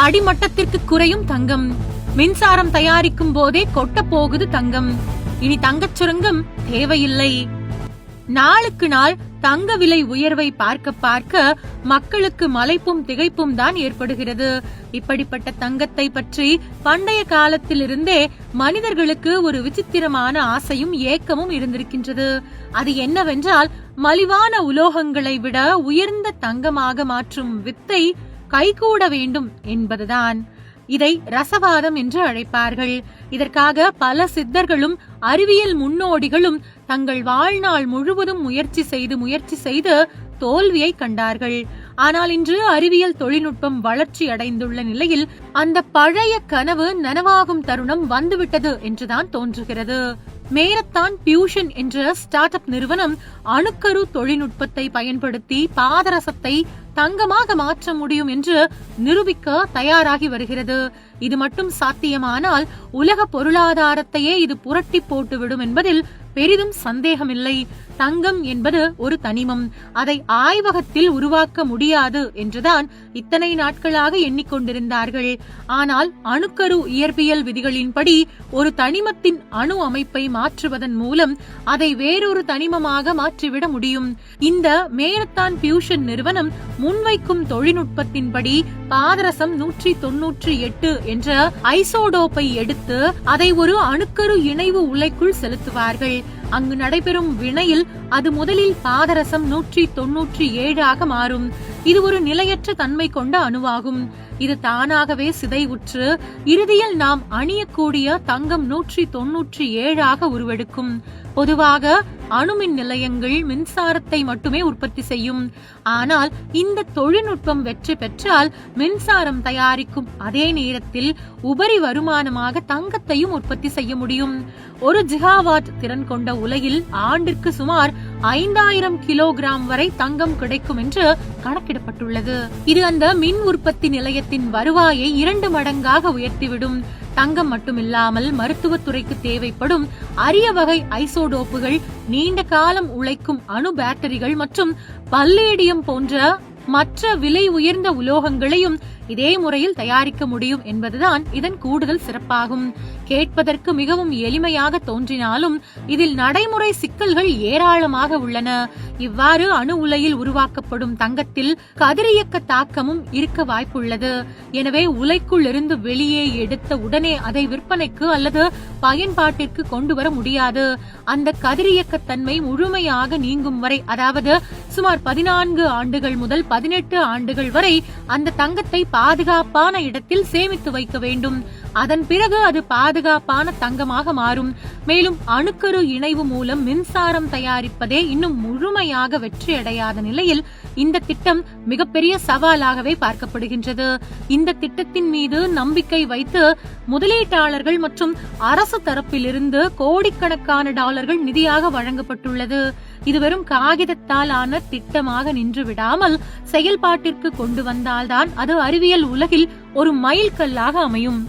அடிமட்டத்திற்கு குறையும் தங்கம். மின்சாரம் தயாரிக்கும் போதே கொட்ட போகுது தங்கம். இனி தங்கச் சுரங்கம் தேவையில்லை. நாளுக்கு நாள் தங்க விலை உயர்வை பார்க்க பார்க்க மக்களுக்கு மலைப்பும் திகைப்பும் தான் ஏற்படுகிறது. இப்படிப்பட்ட தங்கத்தை பற்றி பண்டைய காலத்திலிருந்தே மனிதர்களுக்கு ஒரு விசித்திரமான ஆசையும் ஏக்கமும் இருந்திருக்கின்றது. அது என்னவென்றால் மலிவான உலோகங்களை விட உயர்ந்த தங்கமாக மாற்றும் வித்தை கைகூட வேண்டும் என்பதுதான். இதை ரசவாதம் என்று அழைப்பார்கள். இதற்காக பல சித்தர்களும் அறிவியல் முன்னோடிகளும் தங்கள் வாழ்நாள் முழுவதும் முயற்சி செய்து முயற்சி செய்து தோல்வியை கண்டார்கள். ஆனால் இன்று அறிவியல் தொழில்நுட்பம் வளர்ச்சி அடைந்துள்ள நிலையில் அந்த பழைய கனவு நனவாகும் தருணம் வந்துவிட்டது என்றுதான் தோன்றுகிறது. மேரத்தான் பியூஷன் என்ற ஸ்டார்ட் அப் நிறுவனம் அணுக்கரு தொழில்நுட்பத்தை பயன்படுத்தி பாதரசத்தை தங்கமாக மாற்ற முடியும் என்று நிரூபிக்க தயாராகி வருகிறது. இது மட்டும் சாத்தியமானால் உலக பொருளாதாரத்தையே இது புரட்டி போட்டுவிடும் என்பதில் பெரிதும் சந்தேகமில்லை. தங்கம் என்பது ஒரு தனிமம். அதை ஆய்வகத்தில் உருவாக்க முடியாது என்றுதான் இத்தனை நாட்களாக எண்ணிக்கொண்டிருந்தார்கள். ஆனால் அணுக்கரு இயற்பியல் விதிகளின்படி ஒரு தனிமத்தின் அணு அமைப்பை மாற்றுவதன் மூலம் அதை வேறொரு தனிமமாக மாற்றிவிட முடியும். இந்த மேரத்தான் பியூஷன் நிறுவனம் முன்வைக்கும் தொழில்நுட்பத்தின்படி பாதரசம் நூற்றி தொன்னூற்றி எட்டு என்ற ஐசோடோப்பை எடுத்து அதை ஒரு அணுக்கரு இணைவு உலைக்குள் செலுத்துவார்கள். அங்கு நடைபெறும் வினையில் அது முதலில் பாதரசம் நூற்றி தொன்னூற்றி ஏழாக மாறும். இது ஒரு நிலையற்ற தன்மை கொண்ட அணுவாகும். இது தானாகவே சிதைவுற்று இறுதியில் நாம் அணியக்கூடிய தங்கம் நூற்றி தொன்னூற்றி ஏழாக உருவெடுக்கும். பொதுவாக அணுமின் நிலையங்கள் மின்சாரத்தை மட்டுமே உற்பத்தி செய்யும். ஆனால் இந்த தொழில்நுட்பம் வெற்றி பெற்றால் மின்சாரம் தயாரிக்கும் அதே நேரத்தில் உபரி வருமானமாக தங்கத்தையும் உற்பத்தி செய்ய முடியும். ஒரு ஜிகாவாட் திறன் கொண்ட உலகில் ஆண்டிற்கு சுமார் ஐந்தாயிரம் கிலோகிராம் வரை தங்கம் கிடைக்கும் என்று கணக்கிடப்பட்டுள்ளது. இது அந்த மின் உற்பத்தி நிலையத்தின் வருவாயை இரண்டு மடங்காக உயர்த்திவிடும். தங்கம் மட்டுமில்லாமல் மருத்துவத்துறைக்கு தேவைப்படும் அரிய வகை ஐசோடோப்புகள் நீண்ட காலம் உழைக்கும் அணு பேட்டரிகள் மற்றும் பல்லேடியம் போன்ற மற்ற விலை உயர்ந்த உலோகங்களையும் இதே முறையில் தயாரிக்க முடியும் என்பதுதான் இதன் கூடுதல் சிறப்பாகும். கேட்பதற்கு மிகவும் எளிமையாக தோன்றினாலும் இதில் நடைமுறை சிக்கல்கள் ஏராளமாக உள்ளன. இவ்வாறு அணு உலையில் உருவாக்கப்படும் தங்கத்தில் கதிரியக்க தாக்கமும் இருக்க வாய்ப்புள்ளது. எனவே உலைக்குள் இருந்து வெளியே எடுத்த உடனே அதை விற்பனைக்கு அல்லது பயன்பாட்டிற்கு கொண்டு வர முடியாது. அந்த கதிரியக்க தன்மை முழுமையாக நீங்கும் வரை அதாவது சுமார் பதினான்கு ஆண்டுகள் முதல் பதினெட்டு ஆண்டுகள் வரை அந்த தங்கத்தை பாதுகாப்பான இடத்தில் சேமித்து வைக்க வேண்டும். அதன் பிறகு அது பாதுகாப்பான தங்கமாக மாறும். மேலும் அணுக்கரு இணைவு மூலம் மின்சாரம் தயாரிப்பதே இன்னும் முழுமையாக வெற்றியடையாத நிலையில் இந்த திட்டம் மிகப்பெரிய சவாலாகவே பார்க்கப்படுகின்றது. இந்த திட்டத்தின் மீது நம்பிக்கை வைத்து முதலீட்டாளர்கள் மற்றும் அரசு தரப்பிலிருந்து கோடிக்கணக்கான டாலர்கள் நிதியாக வழங்கப்பட்டுள்ளது. இது வெறும் காகிதத்தால் ஆன திட்டமாக நின்று விடாமல் செயல்பாட்டிற்கு கொண்டு வந்தால்தான் அது அறிவியல் உலகில் ஒரு மைல்கல்லாக அமையும்.